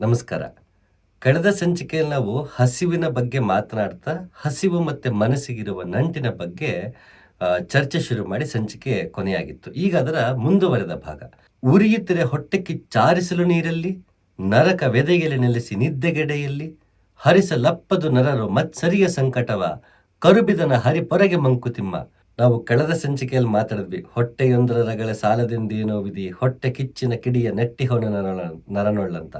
ನಮಸ್ಕಾರ. ಕಳೆದ ಸಂಚಿಕೆಯಲ್ಲಿ ನಾವು ಹಸಿವಿನ ಬಗ್ಗೆ ಮಾತನಾಡ್ತಾ, ಹಸಿವು ಮತ್ತೆ ಮನಸ್ಸಿಗಿರುವ ನಂಟಿನ ಬಗ್ಗೆ ಚರ್ಚೆ ಶುರು ಮಾಡಿ ಸಂಚಿಕೆ ಕೊನೆಯಾಗಿತ್ತು. ಈಗ ಅದರ ಮುಂದುವರೆದ ಭಾಗ. ಉರಿಯುತ್ತಿರೆ ಹೊಟ್ಟೆ ಕಿಚ್ಚಾರಿಸಲು ನೀರಲ್ಲಿ, ನರಕ ವೆದೆಗೆಲೆ ನೆಲೆಸಿ ನಿದ್ದೆಗೆಡೆಯಲ್ಲಿ, ಹರಿಸಲಪ್ಪದು ನರರು ಮತ್ಸರಿಯ ಸಂಕಟವ, ಕರುಬಿದನ ಹರಿಪೊರಗೆ ಮಂಕುತಿಮ್ಮ. ನಾವು ಕಳೆದ ಸಂಚಿಕೆಯಲ್ಲಿ ಮಾತಾಡಿದ್ವಿ, ಹೊಟ್ಟೆಯೊಂದರ ರಗಳೆ ಸಾಲದಿಂದೇನೋ ವಿಧಿ, ಹೊಟ್ಟೆ ಕಿಚ್ಚಿನ ಕಿಡಿಯ ನೆಟ್ಟಿ ಹೊನ ನರನೊಳ್ಳಂತ.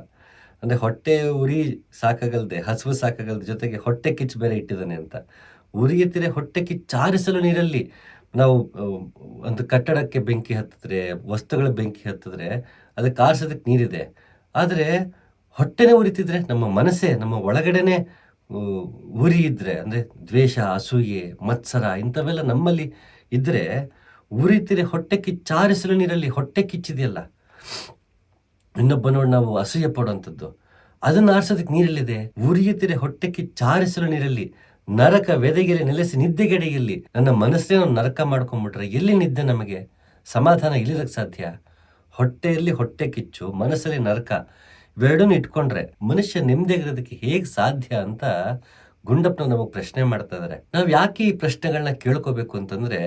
ಅಂದ್ರೆ ಹೊಟ್ಟೆ ಉರಿ ಸಾಕಾಗಲ್ದೆ, ಹಸುವು ಸಾಕಾಗಲ್ದೆ ಜೊತೆಗೆ ಹೊಟ್ಟೆ ಕಿಚ್ಚು ಬೇರೆ ಇಟ್ಟಿದ್ದಾನೆ ಅಂತ. ಉರಿಯುತ್ತಿರೆ ಹೊಟ್ಟೆ ಕಿಚ್ಚಾರಿಸಲು ನೀರಲ್ಲಿ ನಾವು ಒಂದು ಕಟ್ಟಡಕ್ಕೆ ಬೆಂಕಿ ಹತ್ತಿದ್ರೆ, ವಸ್ತುಗಳ ಬೆಂಕಿ ಹತ್ತಿದ್ರೆ ಅದಕ್ಕೆ ಆರಿಸೋದಕ್ಕೆ ನೀರಿದೆ. ಆದರೆ ಹೊಟ್ಟೆನೇ ಉರಿತಿದ್ರೆ ನಮ್ಮ ಮನಸ್ಸೇ, ನಮ್ಮ ಒಳಗಡೆನೆ ಉರಿ ಇದ್ರೆ, ಅಂದರೆ ದ್ವೇಷ, ಅಸೂಯೆ, ಮತ್ಸರ ಇಂಥವೆಲ್ಲ ನಮ್ಮಲ್ಲಿ ಇದ್ರೆ ಉರಿತಿರೆ ಹೊಟ್ಟೆ ಕಿಚ್ಚಾರಿಸಲು ನೀರಲ್ಲಿ ಹೊಟ್ಟೆ ಕಿಚ್ಚಿದೆಯಲ್ಲ. ಇನ್ನೊಬ್ಬನೋട് ನಾವು ಅಸೂಯೆ ಪಡುವಂಥದ್ದು. ಅದನ್ನು ಆರಿಸೋದಕ್ಕೆ ನೀರಲ್ಲಿದೆ? ಉರಿಯುತ್ತಿರೆ ಹೊಟ್ಟೆಕ್ಕೆ ಚಾರಿಸಲು ನೀರಲ್ಲಿ ನರಕ ವೆದೆಗೆರೆ ನೆಲೆಸಿ ನಿದ್ದೆಗೆಡೆಯಲ್ಲಿ ನನ್ನ ಮನಸ್ಸೇ ನರಕ ಮಾಡ್ಕೊಂಡ್ಬಿಟ್ರೆ ಎಲ್ಲಿ ನಿದ್ದೆ ನಮಗೆ? ಸಮಾಧಾನ ಇಲ್ಲಿರಕ್ಕೆ ಸಾಧ್ಯ? ಹೊಟ್ಟೆಯಲ್ಲಿ ಹೊಟ್ಟೆ ಕಿಚ್ಚು, ಮನಸ್ಸಲ್ಲಿ ನರಕ, ಇವೆರಡನ್ನು ಇಟ್ಕೊಂಡ್ರೆ ಮನುಷ್ಯ ನೆಮ್ಮದಿಯಾಗಿರೋದಕ್ಕೆ ಹೇಗೆ ಸಾಧ್ಯ ಅಂತ ಗುಂಡಪ್ಪನ ನಮಗೆ ಪ್ರಶ್ನೆ ಮಾಡ್ತಾ ಇದಾರೆ ನಾವು ಯಾಕೆ ಈ ಪ್ರಶ್ನೆಗಳನ್ನ ಕೇಳ್ಕೋಬೇಕು ಅಂತಂದ್ರೆ,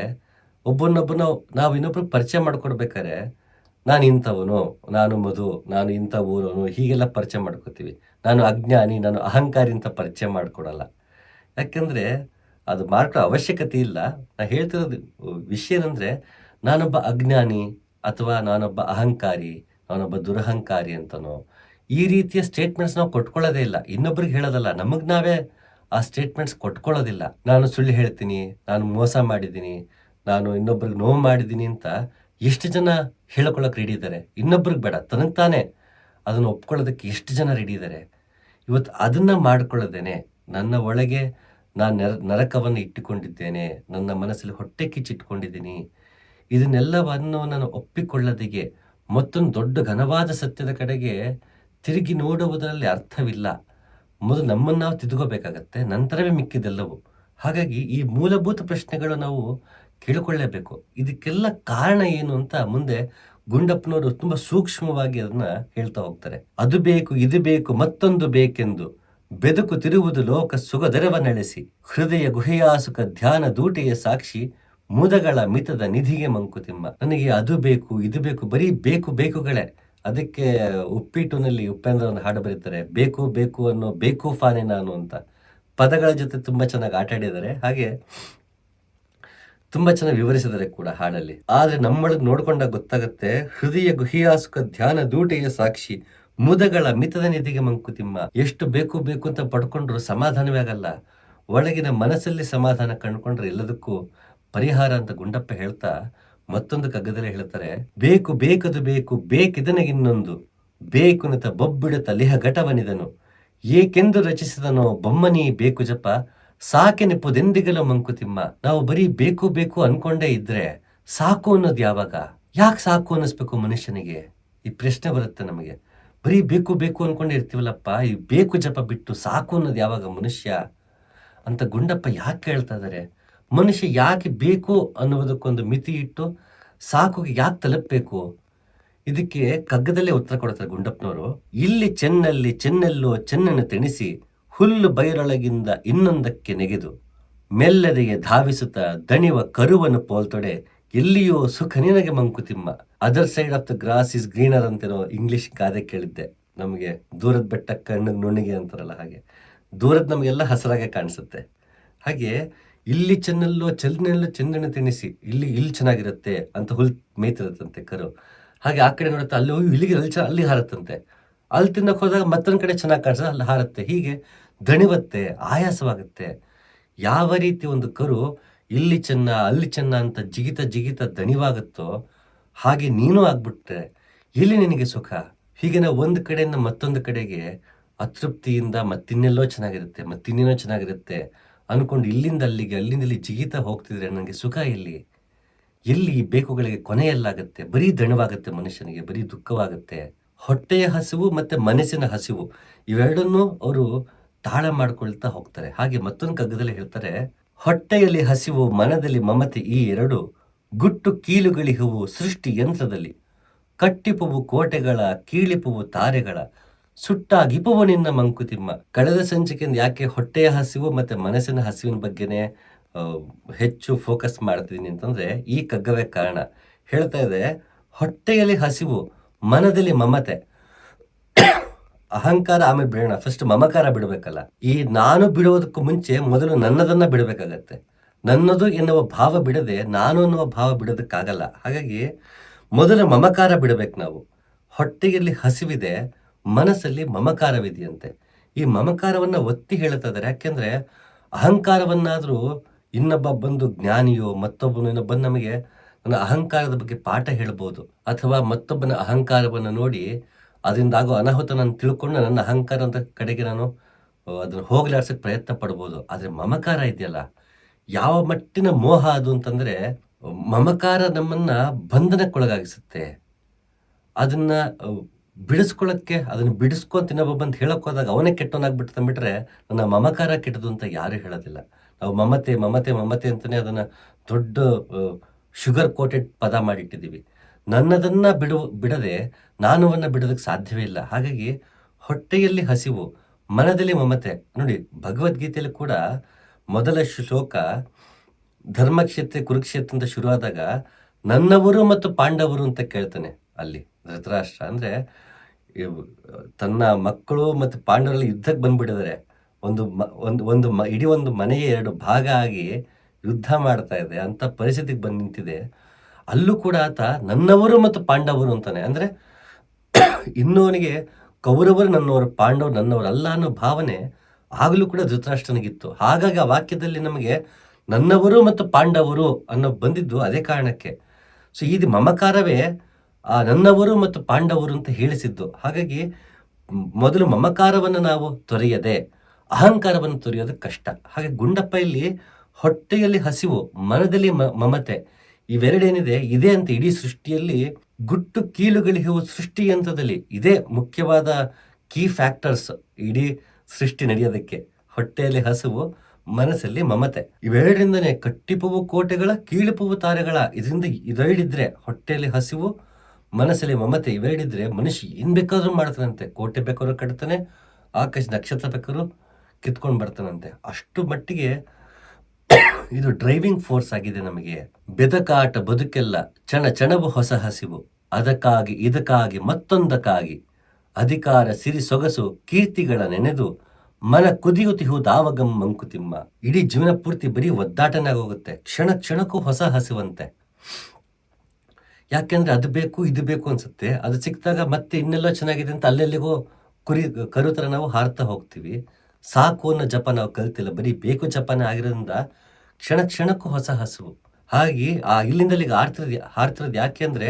ಒಬ್ಬನೊಬ್ಬನ ನಾವು ಇನ್ನೊಬ್ರಿಗೆ ಪರಿಚಯ ಮಾಡ್ಕೊಡ್ಬೇಕಾದ್ರೆ ನಾನು ಇಂಥವನು, ನಾನು ಮಧು, ನಾನು ಇಂಥ ಊರವನು, ಹೀಗೆಲ್ಲ ಪರಿಚಯ ಮಾಡ್ಕೋತೀವಿ. ನಾನು ಅಜ್ಞಾನಿ, ನಾನು ಅಹಂಕಾರಿ ಅಂತ ಪರಿಚಯ ಮಾಡಿಕೊಡಲ್ಲ. ಯಾಕೆಂದರೆ ಅದು ಮಾಡ್ಕೊಳ್ಳೋ ಅವಶ್ಯಕತೆ ಇಲ್ಲ. ನಾನು ಹೇಳ್ತಿರೋದು ವಿಷಯ ಏನಂದರೆ, ನಾನೊಬ್ಬ ಅಜ್ಞಾನಿ ಅಥವಾ ನಾನೊಬ್ಬ ಅಹಂಕಾರಿ, ನಾನೊಬ್ಬ ದುರಹಂಕಾರಿ ಅಂತನೋ, ಈ ರೀತಿಯ ಸ್ಟೇಟ್ಮೆಂಟ್ಸ್ ನಾವು ಕೊಟ್ಕೊಳ್ಳೋದೇ ಇಲ್ಲ. ಇನ್ನೊಬ್ರಿಗೆ ಹೇಳೋದಲ್ಲ, ನಮಗೆ ನಾವೇ ಆ ಸ್ಟೇಟ್ಮೆಂಟ್ಸ್ ಕೊಟ್ಕೊಳ್ಳೋದಿಲ್ಲ. ನಾನು ಸುಳ್ಳು ಹೇಳ್ತೀನಿ, ನಾನು ಮೋಸ ಮಾಡಿದ್ದೀನಿ, ನಾನು ಇನ್ನೊಬ್ರಿಗೆ ನೋವು ಮಾಡಿದ್ದೀನಿ ಅಂತ ಎಷ್ಟು ಜನ ಹೇಳ್ಕೊಳಕ್ ರೆಡಿ ಇದ್ದಾರೆ. ಇನ್ನೊಬ್ರಿಗೆ ಬೇಡ, ತನಗೆ ತಾನೇ ಅದನ್ನು ಒಪ್ಕೊಳ್ಳೋದಕ್ಕೆ ಎಷ್ಟು ಜನ ರೆಡಿ ಇದ್ದಾರೆ? ಇವತ್ತು ಅದನ್ನು ಮಾಡ್ಕೊಳ್ಳೋದೇನೆ ನನ್ನ ಒಳಗೆ ನಾನು ನರ, ನರಕವನ್ನು ಇಟ್ಟುಕೊಂಡಿದ್ದೇನೆ, ನನ್ನ ಮನಸ್ಸಲ್ಲಿ ಹೊಟ್ಟೆ ಕಿಚ್ಚಿಟ್ಕೊಂಡಿದ್ದೀನಿ ಇದನ್ನೆಲ್ಲವನ್ನು ನಾನು ಒಪ್ಪಿಕೊಳ್ಳದಿಗೆ ಮತ್ತೊಂದು ದೊಡ್ಡ ಘನವಾದ ಸತ್ಯದ ಕಡೆಗೆ ತಿರುಗಿ ನೋಡುವುದರಲ್ಲಿ ಅರ್ಥವಿಲ್ಲ. ಮೊದಲು ನಮ್ಮನ್ನು ನಾವು ತಿದ್ಕೋಬೇಕಾಗತ್ತೆ, ನಂತರವೇ ಮಿಕ್ಕಿದೆಲ್ಲವು. ಹಾಗಾಗಿ ಈ ಮೂಲಭೂತ ಪ್ರಶ್ನೆಗಳು ನಾವು ಕೇಳಿಕೊಳ್ಳೇಬೇಕು. ಇದಕ್ಕೆಲ್ಲ ಕಾರಣ ಏನು ಅಂತ ಮುಂದೆ ಗುಂಡಪ್ಪನವರು ತುಂಬಾ ಸೂಕ್ಷ್ಮವಾಗಿ ಅದನ್ನ ಹೇಳ್ತಾ ಹೋಗ್ತಾರೆ. ಅದು ಬೇಕು, ಇದು ಬೇಕು, ಮತ್ತೊಂದು ಬೇಕೆಂದು ಬೆದಕು ತಿರುವುದು ಲೋಕ ಸುಗದರವ ನಡೆಸಿ ಹೃದಯ ಗುಹೆಯಾಸುಕ ಧ್ಯಾನ ದೂಟೆಯ ಸಾಕ್ಷಿ, ಮುದಗಳ ಮಿತದ ನಿಧಿಗೆ ಮಂಕುತಿಮ್ಮ. ನನಗೆ ಅದು ಬೇಕು, ಇದು ಬೇಕು, ಬರೀ ಬೇಕು, ಬೇಕುಗಳೇ. ಅದಕ್ಕೆ ಉಪ್ಪಿಟ್ಟುನಲ್ಲಿ ಉಪೇಂದ್ರ ಒಂದು ಹಾಡು ಬರೀತಾರೆ. ಬೇಕು ಬೇಕು ಅನ್ನೋ ಬೇಕು ಫಾನೆ ನಾನು ಅಂತ. ಪದಗಳ ಜೊತೆ ತುಂಬಾ ಚೆನ್ನಾಗಿ ಆಟಾಡಿದ್ದಾರೆ. ಹಾಗೆ ತುಂಬಾ ಚೆನ್ನಾಗಿ ವಿವರಿಸಿದರೆ ಕೂಡ ಹಾಡಲ್ಲಿ. ಆದ್ರೆ ನಮ್ಮೊಳಗೆ ನೋಡ್ಕೊಂಡಾಗ ಗೊತ್ತಾಗತ್ತೆ, ಹೃದಯ ಗುಹಿಯಾಸುಕ ಧ್ಯಾನ ದೂಟೆಯ ಸಾಕ್ಷಿ, ಮುದಗಳ ಮಿತದ ನಿಧಿಗೆ ಮಂಕುತಿಮ್ಮ. ಎಷ್ಟು ಬೇಕು ಬೇಕು ಅಂತ ಪಡ್ಕೊಂಡ್ರು ಸಮಾಧಾನವೇ ಆಗಲ್ಲ. ಒಳಗಿನ ಮನಸ್ಸಲ್ಲಿ ಸಮಾಧಾನ ಕಂಡುಕೊಂಡ್ರೆ ಎಲ್ಲದಕ್ಕೂ ಪರಿಹಾರ ಅಂತ ಗುಂಡಪ್ಪ ಹೇಳ್ತಾ ಮತ್ತೊಂದು ಕಗ್ಗದಲ್ಲಿ ಹೇಳ್ತಾರೆ, ಬೇಕು ಬೇಕದು ಬೇಕು ಬೇಕಿದನಗಿನ್ನೊಂದು ಬೇಕುನತ ಬೊಬ್ಬಿಡುತ್ತ ಲಿಹ ಘಟವನಿದನು. ಏಕೆಂದು ರಚಿಸಿದನೋ ಬೊಮ್ಮನಿ ಬೇಕು ಜಪ. ಸಾಕೆ ನೆಪ್ಪುದೆಂದಿಗಲ ಮಂಕುತಿಮ್ಮ. ನಾವು ಬರೀ ಬೇಕು ಬೇಕು ಅನ್ಕೊಂಡೇ ಇದ್ರೆ ಸಾಕು ಅನ್ನೋದು ಯಾವಾಗ? ಯಾಕೆ ಸಾಕು ಅನ್ನಿಸ್ಬೇಕು ಮನುಷ್ಯನಿಗೆ? ಈ ಪ್ರಶ್ನೆ ಬರುತ್ತೆ ನಮಗೆ. ಬರೀ ಬೇಕು ಬೇಕು ಅನ್ಕೊಂಡೇ ಇರ್ತೀವಲ್ಲಪ್ಪ, ಈ ಬೇಕು ಜಪ ಬಿಟ್ಟು ಸಾಕು ಅನ್ನೋದು ಯಾವಾಗ ಮನುಷ್ಯ? ಅಂತ ಗುಂಡಪ್ಪ ಯಾಕೆ ಹೇಳ್ತಾ ಇದ್ದಾರೆ ಮನುಷ್ಯ ಯಾಕೆ ಬೇಕು ಅನ್ನುವುದಕ್ಕೊಂದು ಮಿತಿ ಇಟ್ಟು ಸಾಕುಗೆ ಯಾಕೆ ತಲುಪಬೇಕು? ಇದಕ್ಕೆ ಕಗ್ಗದಲ್ಲೇ ಉತ್ತರ ಕೊಡ್ತಾರೆ ಗುಂಡಪ್ಪನವರು. ಇಲ್ಲಿ ಚೆನ್ನಲ್ಲಿ ಚೆನ್ನೆಲ್ಲೋ ಚೆನ್ನನ್ನು ತೆಣಿಸಿ ಹುಲ್ಲು ಬೈರೊಳಗಿಂದ ಇನ್ನೊಂದಕ್ಕೆ ನೆಗೆದು ಮೆಲ್ಲದೆಗೆ ಧಾವಿಸುತ್ತ ದಣಿವ ಕರುವನ್ನು ಪೋಲ್ತೊಡೆ, ಎಲ್ಲಿಯೋ ಸುಖ ನಿನಗೆ Mankutimma. Other side of the grass is greener ಅಂತಿರೋ ಇಂಗ್ಲಿಷ್ ಗಾದೆ ಕೇಳಿದ್ದೆ. ನಮಗೆ ದೂರದ ಬೆಟ್ಟ ಕಣ್ಣಿಗೆ ನುಣ್ಣಿಗೆ ಅಂತಾರಲ್ಲ ಹಾಗೆ. ದೂರದ ನಮಗೆಲ್ಲ ಹಸರಾಗೆ ಕಾಣಿಸುತ್ತೆ. ಹಾಗೆ ಇಲ್ಲಿ ಚೆನ್ನಲ್ಲೋ ಚೆನ್ನಲ್ಲೋ ಚೆನ್ನನ್ನು ತಿನ್ನಿಸಿ, ಇಲ್ಲಿ ಇಲ್ಲಿ ಚೆನ್ನಾಗಿರುತ್ತೆ ಅಂತ ಹುಲ್ ಮೇಯ್ತಿರುತ್ತಂತೆ ಕರು. ಹಾಗೆ ಆ ಕಡೆ ನೋಡುತ್ತೆ ಅಲ್ಲಿ ಹೋಗಿ ಇಲ್ಲಿಗೆ ಅಲ್ಲಿ ಅಲ್ಲಿ ಹಾರತ್ತಂತೆ. ಅಲ್ಲಿ ತಿನ್ನಕ್ಕೆ ಹೋದಾಗ ಮತ್ತೊಂದು ಕಡೆ ಚೆನ್ನಾಗಿ ಕಾಣಿಸ್ತದೆ ಅಲ್ಲಿ ಹಾರತ್ತೆ. ಹೀಗೆ ದಣಿವತ್ತೆ ಆಯಾಸವಾಗುತ್ತೆ. ಯಾವ ರೀತಿ ಒಂದು ಕರು ಇಲ್ಲಿ ಚೆನ್ನ, ಅಲ್ಲಿ ಚೆನ್ನ ಅಂತ ಜಿಗಿತ ಜಿಗಿತ ದಣಿವಾಗುತ್ತೋ ಹಾಗೆ ನೀನು ಆಗ್ಬಿಟ್ರೆ ಇಲ್ಲಿ ನಿನಗೆ ಸುಖ. ಹೀಗೆ ಒಂದು ಕಡೆಯಿಂದ ಮತ್ತೊಂದು ಕಡೆಗೆ ಅತೃಪ್ತಿಯಿಂದ ಮತ್ತಿನ್ನೆಲ್ಲೋ ಚೆನ್ನಾಗಿರುತ್ತೆ, ಮತ್ತಿನ್ನೇನೋ ಚೆನ್ನಾಗಿರುತ್ತೆ ಅಂದ್ಕೊಂಡು ಇಲ್ಲಿಂದ ಅಲ್ಲಿಗೆ, ಅಲ್ಲಿಂದ ಇಲ್ಲಿ ಜಿಗಿತ ಹೋಗ್ತಿದ್ರೆ ನನಗೆ ಸುಖ ಇಲ್ಲಿ ಎಲ್ಲಿ ಈ ಬೇಕುಗಳಿಗೆ ಕೊನೆಯಲ್ಲಾಗುತ್ತೆ? ಬರೀ ದಣವಾಗುತ್ತೆ ಮನುಷ್ಯನಿಗೆ, ಬರೀ ದುಃಖವಾಗುತ್ತೆ. ಹೊಟ್ಟೆಯ ಹಸಿವು ಮತ್ತೆ ಮನಸ್ಸಿನ ಹಸಿವು ಇವೆರಡನ್ನೂ ಅವರು ತಾಳ ಮಾಡ್ಕೊಳ್ತಾ ಹೋಗ್ತಾರೆ. ಹಾಗೆ ಮತ್ತೊಂದು ಕಗ್ಗದಲ್ಲಿ ಹೇಳ್ತಾರೆ, ಹೊಟ್ಟೆಯಲ್ಲಿ ಹಸಿವು, ಮನದಲ್ಲಿ ಮಮತೆ ಈ ಎರಡು, ಗುಟ್ಟು ಕೀಲುಗಳಿಹುವು ಸೃಷ್ಟಿ ಯಂತ್ರದಲ್ಲಿ, ಕಟ್ಟಿಪುವು ಕೋಟೆಗಳ, ಕೀಳಿಪುವು ತಾರೆಗಳ, ಸುಟ್ಟಾಗಿಪುವು ನಿನ್ನ ಮಂಕುತಿಮ್ಮ. ಕಳೆದ ಸಂಚಿಕೆಯಿಂದ ಯಾಕೆ ಹೊಟ್ಟೆಯ ಹಸಿವು ಮತ್ತೆ ಮನಸ್ಸಿನ ಹಸಿವಿನ ಬಗ್ಗೆನೇ ಹೆಚ್ಚು ಫೋಕಸ್ ಮಾಡ್ತಿದ್ದೀನಿ ಅಂತಂದ್ರೆ, ಈ ಕಗ್ಗವೇ ಕಾರಣ. ಹೇಳ್ತಾ ಇದೆ, ಹೊಟ್ಟೆಯಲ್ಲಿ ಹಸಿವು, ಮನದಲ್ಲಿ ಮಮತೆ ಅಹಂಕಾರ ಆಮೇಲೆ ಬಿಡೋಣ ಫಸ್ಟ್ ಮಮಕಾರ ಬಿಡಬೇಕಲ್ಲ. ಈ ನಾನು ಬಿಡುವುದಕ್ಕೂ ಮುಂಚೆ ಮೊದಲು ನನ್ನದನ್ನ ಬಿಡಬೇಕಾಗತ್ತೆ. ನನ್ನದು ಎನ್ನುವ ಭಾವ ಬಿಡದೆ ನಾನು ಅನ್ನುವ ಭಾವ ಬಿಡೋದಕ್ಕಾಗಲ್ಲ. ಹಾಗಾಗಿ ಮೊದಲು ಮಮಕಾರ ಬಿಡಬೇಕು ನಾವು. ಹೊಟ್ಟೆಯಲ್ಲಿ ಹಸಿವಿದೆ, ಮನಸ್ಸಲ್ಲಿ ಮಮಕಾರವಿದೆಯಂತೆ. ಈ ಮಮಕಾರವನ್ನು ಒತ್ತಿ ಹೇಳ್ತಾ ಇದ್ದಾರೆ. ಯಾಕೆಂದ್ರೆ ಅಹಂಕಾರವನ್ನಾದರೂ ಇನ್ನೊಬ್ಬ ಬಂದು ಜ್ಞಾನಿಯೋ, ಮತ್ತೊಬ್ಬನು ಇನ್ನೊಬ್ಬ ನಮಗೆ ನನ್ನ ಅಹಂಕಾರದ ಬಗ್ಗೆ ಪಾಠ ಹೇಳ್ಬೋದು. ಅಥವಾ ಮತ್ತೊಬ್ಬನ ಅಹಂಕಾರವನ್ನು ನೋಡಿ ಅದರಿಂದ ಆಗೋ ಅನಾಹುತ ನಾನು ತಿಳ್ಕೊಂಡು ನನ್ನ ಅಹಂಕಾರ ಅಂತ ಕಡೆಗೆ ನಾನು ಅದನ್ನು ಹೋಗಲಾಡ್ಸಕ್ಕೆ ಹೋಗ್ಲಾಡ್ಸಕ್ ಪ್ರಯತ್ನ ಪಡ್ಬೋದು. ಆದರೆ ಮಮಕಾರ ಇದೆಯಲ್ಲ, ಯಾವ ಮಟ್ಟಿನ ಮೋಹ ಅದು ಅಂತಂದರೆ, ಮಮಕಾರ ನಮ್ಮನ್ನು ಬಂಧನಕ್ಕೊಳಗಾಗಿಸುತ್ತೆ. ಅದನ್ನು ಬಿಡಿಸ್ಕೊಳ್ಳೋಕ್ಕೆ ಅದನ್ನು ಅದನ್ನ ಬಿಡಿಸ್ಕೊಂತ ಇನ್ನೊಬ್ಬ ಬಂದು ಹೇಳೋಕ್ಕೋದಾಗ ಅವನೇ ಕೆಟ್ಟವನಾಗ್ಬಿಟ್ಟು ಬಿಟ್ಟರೆ ನನ್ನ ಮಮಕಾರ ಕೆಟ್ಟದು ಅಂತ ಯಾರೂ ಹೇಳೋದಿಲ್ಲ. ನಾವು ಮಮತೆ ಮಮತೆ ಮಮತೆ ಅಂತಲೇ ಅದನ್ನು ದೊಡ್ಡ ಶುಗರ್ ಕೋಟೆಡ್ ಪದ ಮಾಡಿಟ್ಟಿದ್ದೀವಿ. ನನ್ನದನ್ನ ಬಿಡು ಬಿಡದೆ ನಾನುವನ್ನ ಬಿಡೋದಕ್ಕೆ ಸಾಧ್ಯವೇ ಇಲ್ಲ. ಹಾಗಾಗಿ ಹೊಟ್ಟೆಯಲ್ಲಿ ಹಸಿವು, ಮನದಲ್ಲಿ ಮಮತೆ, ನೋಡಿ ಭಗವದ್ಗೀತೆಯಲ್ಲಿ ಕೂಡ ಮೊದಲ ಶ್ಲೋಕ ಧರ್ಮಕ್ಷೇತ್ರ, ಕುರುಕ್ಷೇತ್ರ ಅಂತ ಶುರುವಾದಾಗ ನನ್ನವರು ಮತ್ತು ಪಾಂಡವರು ಅಂತ ಕೇಳ್ತಾನೆ ಅಲ್ಲಿ ಧೃತರಾಷ್ಟ್ರ. ಅಂದರೆ ತನ್ನ ಮಕ್ಕಳು ಮತ್ತು ಪಾಂಡವರಲ್ಲಿ ಯುದ್ಧಕ್ಕೆ ಬಂದ್ಬಿಟ್ಟಿದ್ದಾರೆ. ಒಂದು ಮ- ಒಂದು ಒಂದು ಮ- ಇಡೀ ಒಂದು ಮನೆಯ ಎರಡು ಭಾಗ ಆಗಿ ಯುದ್ಧ ಮಾಡ್ತಾ ಇದೆ. ಅಂತ ಪರಿಸ್ಥಿತಿಗೆ ಬಂದು ನಿಂತಿದೆ. ಅಲ್ಲೂ ಕೂಡ ಆತ ನನ್ನವರು ಮತ್ತು ಪಾಂಡವರು ಅಂತಾನೆ. ಅಂದರೆ ಇನ್ನೂ ಅವನಿಗೆ ಕೌರವರು ನನ್ನವರು, ಪಾಂಡವರು ನನ್ನವರು ಅಲ್ಲ ಅನ್ನೋ ಭಾವನೆ ಆಗಲೂ ಕೂಡ ಧೃತರಾಷ್ಟ್ರನಿಗಿತ್ತು. ಹಾಗಾಗಿ ಆ ವಾಕ್ಯದಲ್ಲಿ ನಮಗೆ ನನ್ನವರು ಮತ್ತು ಪಾಂಡವರು ಅನ್ನೋ ಬಂದಿದ್ದು ಅದೇ ಕಾರಣಕ್ಕೆ. ಸೊ ಇದು ಮಮಕಾರವೇ ಆ ನನ್ನವರು ಮತ್ತು ಪಾಂಡವರು ಅಂತ ಹೇಳಿಸಿದ್ದು. ಹಾಗಾಗಿ ಮೊದಲು ಮಮಕಾರವನ್ನು ನಾವು ತೊರೆಯದೆ, ಅಹಂಕಾರವನ್ನು ತೊರೆಯೋದು ಕಷ್ಟ. ಹಾಗೆ ಗುಂಡಪ್ಪ ಇಲ್ಲಿ ಹೊಟ್ಟೆಯಲ್ಲಿ ಹಸಿವು, ಮನದಲ್ಲಿ ಮಮತೆ ಇವೆರಡೇನಿದೆ? ಇದೆ ಅಂತ ಇಡೀ ಸೃಷ್ಟಿಯಲ್ಲಿ ಗುಟ್ಟು ಕೀಲುಗಳಿಗೆ ಸೃಷ್ಟಿ ಹಂತದಲ್ಲಿ ಇದೇ ಮುಖ್ಯವಾದ ಕೀ ಫ್ಯಾಕ್ಟರ್ಸ್ ಇಡೀ ಸೃಷ್ಟಿ ನಡೆಯೋದಕ್ಕೆ. ಹೊಟ್ಟೆಯಲ್ಲಿ ಹಸುವು, ಮನಸ್ಸಲ್ಲಿ ಮಮತೆ. ಇವೆರಡರಿಂದನೇ ಕಟ್ಟಿಪುವು ಕೋಟೆಗಳ, ಕೀಳುಪುವು ತಾರೆಗಳ, ಇದರಿಂದ ಇದೆರಡಿದ್ರೆ ಹೊಟ್ಟೆಯಲ್ಲಿ ಹಸಿವು, ಮನಸ್ಸಲ್ಲಿ ಮಮತೆ, ಇವೆರಡಿದ್ರೆ ಮನುಷ್ಯ ಏನು ಬೇಕಾದ್ರೂ ಮಾಡ್ತಾನಂತೆ. ಕೋಟೆ ಬೇಕಾದ್ರೂ ಕಟ್ತಾನೆ ಆಕಾಶ ನಕ್ಷತ್ರ ಬೇಕಾದ್ರೂ ಕಿತ್ಕೊಂಡು ಬರ್ತಾನಂತೆ. ಅಷ್ಟು ಮಟ್ಟಿಗೆ ಇದು ಡ್ರೈವಿಂಗ್ ಫೋರ್ಸ್ ಆಗಿದೆ ನಮಗೆ. ಬೆದಕಾಟ, ಬದುಕೆಲ್ಲ ಚಣ ಚಣವು ಹೊಸ ಹಸಿವು. ಅದಕ್ಕಾಗಿ, ಇದಕ್ಕಾಗಿ, ಮತ್ತೊಂದಕ್ಕಾಗಿ. ಅಧಿಕಾರ ಸಿರಿ ಸೊಗಸು, ಕೀರ್ತಿಗಳ ನೆನೆದು, ಮನ ಕುದಿಯುತಿಹು ದಾವಗಂ ಮಂಕುತಿಮ್ಮ. ಇಡೀ ಜೀವನ ಪೂರ್ತಿ ಬರೀ ಹೋಗುತ್ತೆ ಕ್ಷಣ ಕ್ಷಣಕ್ಕೂ ಹೊಸ ಹಸಿವಂತೆ. ಯಾಕೆಂದ್ರೆ ಅದು ಬೇಕು, ಇದು ಬೇಕು ಅನ್ಸುತ್ತೆ. ಅದು ಸಿಕ್ಕಿದಾಗ ಮತ್ತೆ ಇನ್ನೆಲ್ಲೋ ಚೆನ್ನಾಗಿದೆ ಅಂತ ಅಲ್ಲೆಲ್ಲಿಗೂ ಕುರಿ, ಕರು ಥರ ನಾವು ಹಾರ್ತಾ ಹೋಗ್ತೀವಿ. ಸಾಕು ಅನ್ನೋ ಜಪ ನಾವು ಕಲ್ತಿಲ್ಲ. ಬರೀ ಬೇಕು ಜಪನೇ ಆಗಿರೋದ್ರಿಂದ ಕ್ಷಣ ಕ್ಷಣಕ್ಕೂ ಹೊಸ ಹಸುವು ಹಾಗೆ ಆ ಇಲ್ಲಿಂದಲೀಗ ಅಲ್ಲಿಗೆ ಹಾರ್ತಿರೋದು ಯಾಕೆ ಅಂದರೆ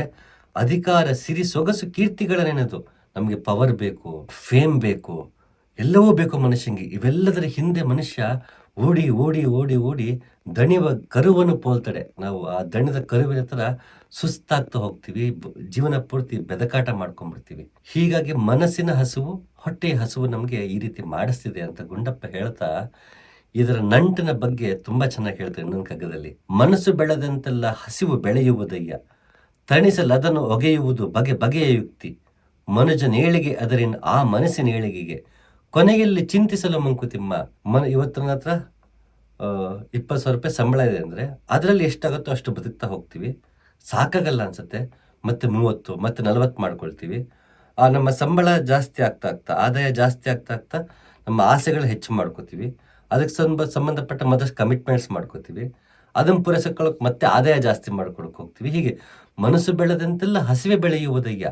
ಅಧಿಕಾರ ಸಿರಿ ಸೊಗಸು ಕೀರ್ತಿಗಳ ನೆನೆದು ನಮಗೆ ಪವರ್ ಬೇಕು ಫೇಮ್ ಬೇಕು, ಎಲ್ಲವೂ ಬೇಕು ಮನುಷ್ಯಂಗೆ. ಇವೆಲ್ಲದರ ಹಿಂದೆ ಮನುಷ್ಯ ಓಡಿ ಓಡಿ ಓಡಿ ಓಡಿ ದಣಿವ ಕರುವನ್ನು ಪೋಲ್ತಡೆ ನಾವು ಆ ದಣಿದ ಕರುವಿನ ಥರ ಸುಸ್ತಾಗ್ತಾ ಹೋಗ್ತೀವಿ ಜೀವನ ಪೂರ್ತಿ ಬೆದಕಾಟ ಮಾಡ್ಕೊಂಡ್ಬಿಡ್ತೀವಿ. ಹೀಗಾಗಿ ಮನಸ್ಸಿನ ಹಸುವು ಹೊಟ್ಟೆಯ ಹಸುವು ನಮಗೆ ಈ ರೀತಿ ಮಾಡಿಸ್ತಿದೆ ಅಂತ ಗುಂಡಪ್ಪ ಹೇಳ್ತಾ ಇದರ ನಂಟಿನ ಬಗ್ಗೆ ತುಂಬಾ ಚೆನ್ನಾಗಿ ಹೇಳ್ತಾರೆ ಇನ್ನೊಂದು ಕಗ್ಗದಲ್ಲಿ ಮನಸ್ಸು ಬೆಳೆದಂತೆಲ್ಲ ಹಸಿವು ಬೆಳೆಯುವುದಯ್ಯ. ತಣಿಸಲದನ್ನು ಒಗೆಯುವುದು ಬಗೆ ಬಗೆಯ ಯುಕ್ತಿ. ಮನುಜನ ಏಳಿಗೆ ಅದರಿನ ಆ ಮನಸ್ಸಿನ ಏಳಿಗೆಗೆ. ಕೊನೆಯಲ್ಲಿ ಚಿಂತಿಸಲು ಮಂಕುತಿಮ್ಮ. ಮನ ಇವತ್ತಿನ ಹತ್ರ ಇಪ್ಪತ್ತು ಸಾವಿರ ರೂಪಾಯಿ ಸಂಬಳ ಇದೆ ಅಂದರೆ ಅದರಲ್ಲಿ ಎಷ್ಟಾಗುತ್ತೋ ಅಷ್ಟು ಬದುಕ್ತಾ ಹೋಗ್ತೀವಿ. ಸಾಕಾಗಲ್ಲ ಅನ್ಸುತ್ತೆ. ಮತ್ತೆ ಮೂವತ್ತು, ಮತ್ತೆ ನಲವತ್ತು ಮಾಡ್ಕೊಳ್ತೀವಿ. ಆ, ನಮ್ಮ ಸಂಬಳ ಜಾಸ್ತಿ ಆಗ್ತಾ ಆಗ್ತಾ, ಆದಾಯ ಜಾಸ್ತಿ ಆಗ್ತಾ ಆಗ್ತಾ ನಮ್ಮ ಆಸೆಗಳು ಹೆಚ್ಚು ಮಾಡ್ಕೋತೀವಿ. ಅದಕ್ಕೆ ಸಂಬ, ಸಂಬಂಧಪಟ್ಟ ಮತ್ತಷ್ಟು ಕಮಿಟ್ಮೆಂಟ್ಸ್ ಮಾಡ್ಕೋತೀವಿ. ಅದನ್ನು ಪೂರೈಸ್ಕೊಳ್ಳೋಕೆ ಮತ್ತೆ ಆದಾಯ ಜಾಸ್ತಿ ಮಾಡ್ಕೊಳಕ್ಕೆ ಹೋಗ್ತೀವಿ. ಹೀಗೆ ಮನಸ್ಸು ಬೆಳೆದಂತೆಲ್ಲ ಹಸಿವೆ ಬೆಳೆಯುವುದಯ್ಯ.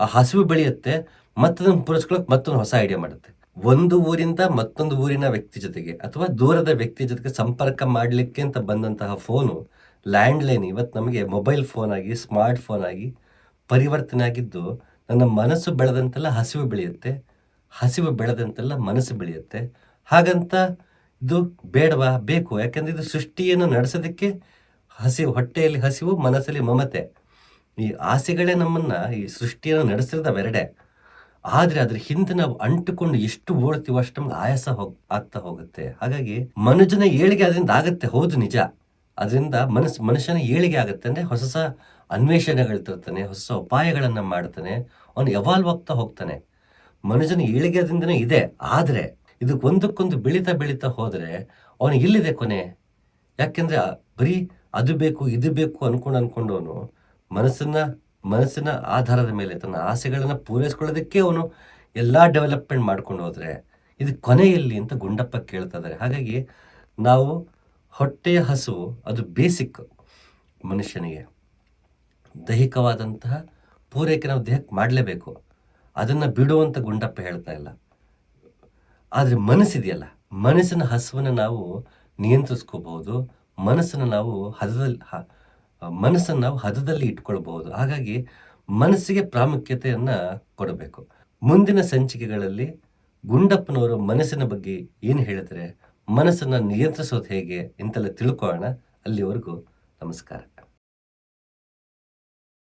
ಆ ಹಸಿವು ಬೆಳೆಯುತ್ತೆ, ಮತ್ತದನ್ನು ಪೂರೈಸ್ಕೊಳ್ಳೋಕೆ ಮತ್ತೊಂದು ಹೊಸ ಐಡಿಯಾ ಮಾಡುತ್ತೆ. ಒಂದು ಊರಿಂದ ಮತ್ತೊಂದು ಊರಿನ ವ್ಯಕ್ತಿ ಜೊತೆಗೆ ಅಥವಾ ದೂರದ ವ್ಯಕ್ತಿ ಜೊತೆಗೆ ಸಂಪರ್ಕ ಮಾಡಲಿಕ್ಕೆ ಅಂತ ಬಂದಂತಹ ಫೋನು ಲ್ಯಾಂಡ್ ಲೈನ್ ಇವತ್ತು ನಮಗೆ ಮೊಬೈಲ್ ಫೋನ್ ಆಗಿ ಸ್ಮಾರ್ಟ್ ಫೋನ್ ಆಗಿ ಪರಿವರ್ತನೆ ಆಗಿದ್ದು, ನನ್ನ ಮನಸ್ಸು ಬೆಳೆದಂತೆಲ್ಲ ಹಸಿವು ಬೆಳೆಯುತ್ತೆ, ಹಸಿವು ಬೆಳೆದಂತೆಲ್ಲ ಮನಸ್ಸು ಬೆಳೆಯುತ್ತೆ. ಹಾಗಂತ ಇದು ಬೇಡವಾ? ಬೇಕು. ಯಾಕಂದ್ರೆ ಇದು ಸೃಷ್ಟಿಯನ್ನು ನಡೆಸೋದಕ್ಕೆ ಹಸಿವು, ಹೊಟ್ಟೆಯಲ್ಲಿ ಹಸಿವು, ಮನಸ್ಸಲ್ಲಿ ಮಮತೆ. ಈ ಆಸೆಗಳೇ ನಮ್ಮನ್ನ ಈ ಸೃಷ್ಟಿಯನ್ನು ನಡೆಸಿರೋದವೆರಡೆ ಆದರೆ ಅದ್ರ ಹಿಂದೆ ನಾವು ಅಂಟುಕೊಂಡು ಎಷ್ಟು ಓಡ್ತೀವೋ ಅಷ್ಟು ನಮ್ಗೆ ಆಯಾಸ ಹೋಗ್, ಆಗ್ತಾ ಹೋಗುತ್ತೆ. ಹಾಗಾಗಿ ಮನುಜನ ಏಳಿಗೆ ಅದರಿಂದ ಆಗುತ್ತೆ, ಹೌದು ನಿಜ. ಅದರಿಂದ ಮನಸ್, ಮನುಷ್ಯನ ಏಳಿಗೆ ಆಗುತ್ತೆ ಅಂದ್ರೆ ಹೊಸ ಹೊಸ ಅನ್ವೇಷಣೆಗಳು ತರ್ತಾನೆ, ಹೊಸ ಉಪಾಯಗಳನ್ನು ಮಾಡ್ತಾನೆ, ಅವನು ಎವಾಲ್ವ್ ಆಗ್ತಾ ಹೋಗ್ತಾನೆ. ಏಳಿಗೆ ಅದರಿಂದನೇ ಇದೆ. ಆದರೆ ಇದು ಒಂದಕ್ಕೊಂದು ಬೆಳೀತಾ ಬೆಳೀತಾ ಹೋದರೆ ಅವನಿಗೆ ಇಲ್ಲಿದೆ ಕೊನೆ? ಯಾಕೆಂದ್ರೆ ಬರೀ ಅದು ಬೇಕು, ಇದು ಬೇಕು ಅನ್ಕೊಂಡು ಅನ್ಕೊಂಡವನು ಮನಸ್ಸನ್ನ, ಮನಸ್ಸಿನ ಆಧಾರದ ಮೇಲೆ ತನ್ನ ಆಸೆಗಳನ್ನು ಪೂರೈಸ್ಕೊಳ್ಳೋದಕ್ಕೆ ಅವನು ಎಲ್ಲ ಡೆವಲಪ್ಮೆಂಟ್ ಮಾಡ್ಕೊಂಡು ಹೋದರೆ ಇದು ಕೊನೆಯಲ್ಲಿ ಅಂತ ಗುಂಡಪ್ಪ ಕೇಳ್ತಾ ಇದ್ದಾರೆ. ಹಾಗಾಗಿ ನಾವು ಹೊಟ್ಟೆಯ ಹಸು, ಅದು ಬೇಸಿಕ್ ಮನುಷ್ಯನಿಗೆ ದೈಹಿಕವಾದಂತಹ ಪೂರೈಕೆ ನಾವು ದೇಹಕ್ಕೆ ಮಾಡಲೇಬೇಕು. ಅದನ್ನು ಬಿಡುವಂಥ ಗುಂಡಪ್ಪ ಹೇಳ್ತಾ ಇಲ್ಲ. ಆದರೆ ಮನಸ್ಸಿದೆಯಲ್ಲ? ಮನಸ್ಸಿನ ಹಸುವನ್ನು ನಾವು ನಿಯಂತ್ರಿಸ್ಕೋಬಹುದು. ಮನಸ್ಸನ್ನು ನಾವು ಹದದಲ್ಲಿ ಮನಸ್ಸನ್ನು ನಾವು ಹದದಲ್ಲಿ ಇಟ್ಕೊಳ್ಬಹುದು. ಹಾಗಾಗಿ ಮನಸ್ಸಿಗೆ ಪ್ರಾಮುಖ್ಯತೆಯನ್ನು ಕೊಡಬೇಕು. ಮುಂದಿನ ಸಂಚಿಕೆಗಳಲ್ಲಿ ಗುಂಡಪ್ಪನವರು ಮನಸ್ಸಿನ ಬಗ್ಗೆ ಏನು ಹೇಳಿದರೆ ಮನಸ್ಸನ್ನು ನಿಯಂತ್ರಿಸೋದು ಹೇಗೆ ಇಂತೆಲ್ಲ ತಿಳ್ಕೊಳ್ಳೋಣ. ಅಲ್ಲಿವರೆಗೂ ನಮಸ್ಕಾರ.